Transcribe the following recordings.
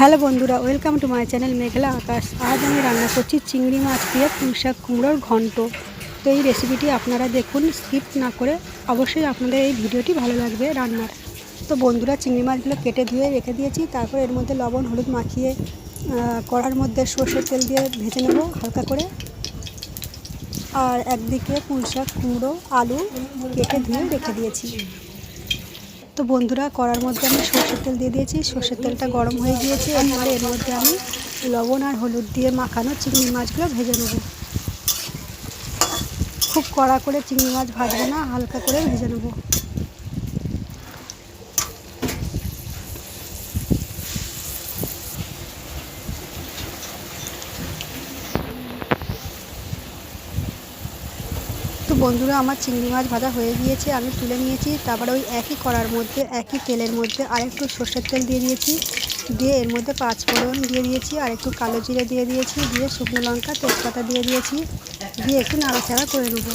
Hello বন্ধুরা, welcome to my channel Meghla Akash. আজ আমি রান্না করছি চিংড়ি মাছ দিয়ে পুঁইশাক কুমড়োর ঘন্ট। তো এই রেসিপিটি আপনারা দেখুন স্কিপ না করে অবশ্যই আপনাদের এই ভিডিওটি ভালো লাগবে রান্নার। তো বন্ধুরা, চিংড়ি মাছগুলো কেটে ধুয়ে রেখে দিয়েছি, তারপর এর মধ্যে লবণ, হলুদ মাখিয়ে কড়ার মধ্যে সর্ষের তেল দিয়ে ভেজে নেব হালকা করে। আর একদিকে পুঁইশাক, কুমড়ো, আলু কেটে ধুয়ে রেখে দিয়েছি। তো বন্ধুরা করার মধ্যে আমি সর্ষের তেল দিয়ে দিয়েছি। সর্ষের তেলটা গরম হয়ে গিয়েছে। এরপরে এর মধ্যে আমি লবণ আর হলুদ দিয়ে মাখানো চিংড়ি মাছগুলো ভেজে নেব। খুব কড়া করে চিংড়ি মাছ ভাজবো না, হালকা করে ভেজে নেব। তো বন্ধুরা, আমার চিংড়ি মাছ ভাজা হয়ে গিয়েছে, আমি তুলে নিয়েছি। তারপরে ওই একই কড়ার মধ্যে, একই তেলের মধ্যে আর একটু সর্ষের তেল দিয়ে দিয়েছি। দিয়ে এর মধ্যে পাঁচ ফোড়ন দিয়ে দিয়েছি আর একটু কালো জিরে দিয়ে দিয়েছি। দিয়ে শুকনো লঙ্কা, তেজপাতা দিয়ে দিয়েছি। দিয়ে একটু নাড়াচাড়া করে নেব।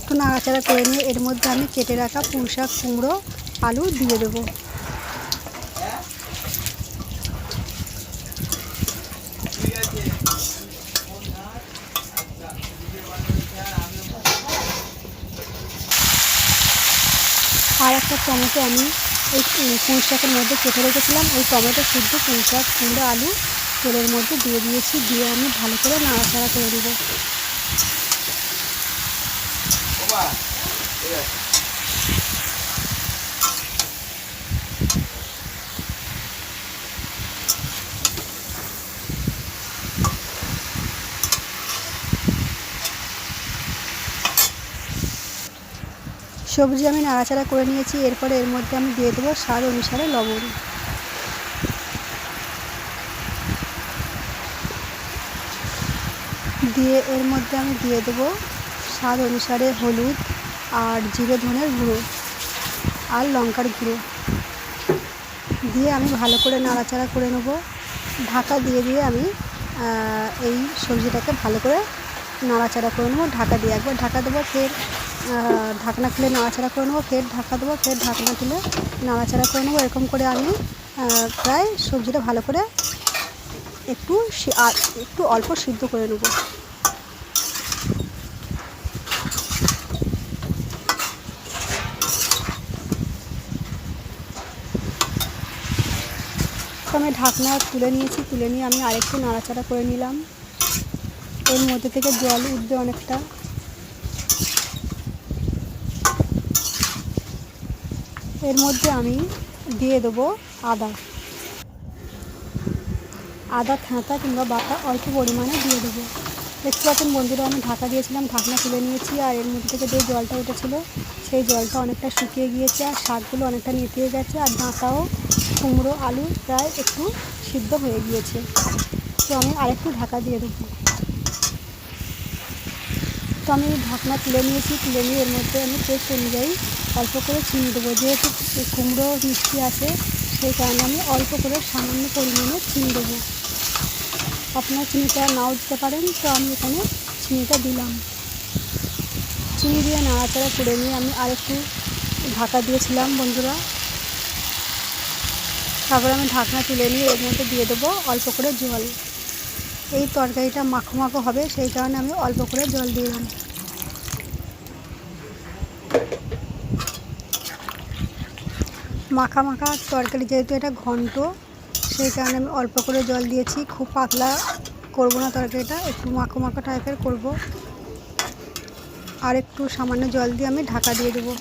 একটু নাড়াচাড়া করে নিয়ে এর মধ্যে আমি কেটে রাখা পুঁশাক কুমড়ো, আলু দিয়ে দেবো। আর একটা টমেটো আমি ওই পুঁই শাকের মধ্যে কেটে রেখেছিলাম। ওই টমেটো শুদ্ধ পুঁই শাক, কুমড়ো, আলু, তেলের মধ্যে দিয়ে দিয়েছি। দিয়ে আমি ভালো করে নাড়াচাড়া করে দেবো সবজি আমি নাড়াচাড়া করে নিয়েছি, এরপরে এর মধ্যে আমি দিয়ে দেবো স্বাদ অনুসারে লবণ। দিয়ে এর মধ্যে আমি দিয়ে দেবো স্বাদ অনুসারে হলুদ আর জিরে ধনের গুঁড়ো আর লঙ্কার গুঁড়ো। দিয়ে আমি ভালো করে নাড়াচাড়া করে নেব। ঢাকা দিয়ে দিয়ে আমি এই সবজিটাকে ভালো করে নাড়াচাড়া করে নেব। ঢাকা দিয়ে একবার ঢাকা দেবো, ফের ঢাকনা খুলে নাড়াচাড়া করে নেব, ফের ঢাকা দেবো, ফের ঢাকনা খুলে নাড়াচাড়া করে নেব। এরকম করে আমি প্রায় সবজিটা ভালো করে একটু একটু অল্প সিদ্ধ করে নেব। আমি ঢাকনা তুলে নিয়েছি, তুলে নিয়ে আমি আরেকটু নাড়াচাড়া করে নিলাম। এর মধ্যে থেকে জল উঠবে অনেকটা। এর মধ্যে আমি দিয়ে দেবো আদা। আদা থাঁতা কিংবা বাটা অল্প পরিমাণে দিয়ে দেবো। দেখতে পাচ্ছেন বন্ধুরা, আমি ঢাকা দিয়েছিলাম, ঢাকনা তুলে নিয়েছি আর এর মধ্যে থেকে যে জলটা উঠেছিলো, সেই জলটা অনেকটা শুকিয়ে গিয়েছে আর শাকগুলো অনেকটা নেতিয়ে গেছে আর ডাঁটাও, কুমড়ো, আলু প্রায় একটু সিদ্ধ হয়ে গিয়েছে। তো আমি আরেকটু ঢাকা দিয়ে দেবো। তো আমি ঢাকনা তুলে নিয়েছি, তুলে নিয়ে এর মধ্যে আমি টেস্ট অনুযায়ী অল্প করে চিনি দেবো। যেহেতু কুমড়ো মিষ্টি আছে, সেই কারণে আমি অল্প করে সামান্য পরিমাণে চিনি দেবো। আপনারা চিনিটা নাও দিতে পারেন, তো আমি এখানে চিনিটা দিলাম। চিনি দিয়ে নাড়াচাড়া করে নিয়ে আমি আরেকটু ঢাকা দিয়েছিলাম, বন্ধুরা। তারপরে আমি ঢাকনা তুলে নিয়ে এর মধ্যে দিয়ে দেবো অল্প করে জল। এই তরকারিটা মাখো মাখো হবে, সেই কারণে আমি অল্প করে জল দিলাম। মাখা মাখা তরকারি, যেহেতু এটা ঘন্ট, সেই কারণে আমি অল্প করে জল দিয়েছি। খুব পাতলা করব না তরকারিটা, একটু মাখো মাখা টাইপের করব। আর একটু সামান্য জল দিয়ে আমি ঢাকা দিয়ে দেবো।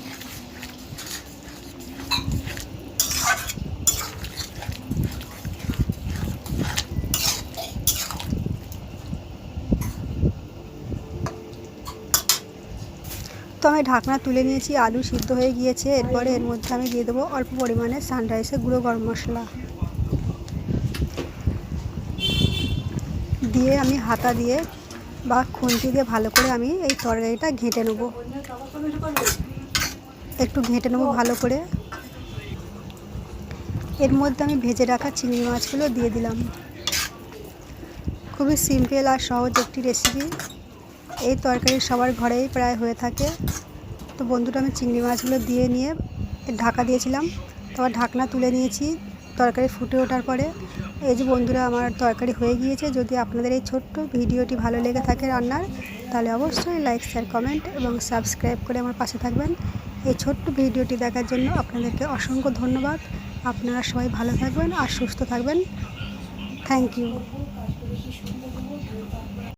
তো আমি ঢাকনা তুলে নিয়েছি, আলু সিদ্ধ হয়ে গিয়েছে। এরপরে এর মধ্যে আমি দিয়ে দেবো অল্প পরিমাণে সানরাইসের গুঁড়ো গরম মশলা। দিয়ে আমি হাতা দিয়ে বা খুন্তি দিয়ে ভালো করে আমি এই তরকারিটা ঘেঁটে নেব। একটু ঘেঁটে নেব ভালো করে। এর মধ্যে আমি ভেজে রাখা চিংড়ি মাছগুলো দিয়ে দিলাম। খুবই সিম্পল আর সহজ একটি রেসিপি এই তরকারি সবার ঘরেই প্রায় হয়ে থাকে। তো বন্ধুটা আমি চিংড়ি মাছগুলো দিয়ে নিয়ে ঢাকা দিয়েছিলাম। তারপর ঢাকনা তুলে নিয়েছি, তরকারি ফুটে ওঠার পরে। এই যে বন্ধুরা, আমার তরকারি হয়ে গিয়েছে। যদি আপনাদের এই ছোট্ট ভিডিওটি ভালো লেগে থাকে রান্নার, তাহলে অবশ্যই লাইক শেয়ার কমেন্ট এবং সাবস্ক্রাইব করে আমার পাশে থাকবেন। এই ছোট্ট ভিডিওটি দেখার জন্য আপনাদেরকে অসংখ্য ধন্যবাদ। আপনারা সবাই ভালো থাকবেন আর সুস্থ থাকবেন। Thank you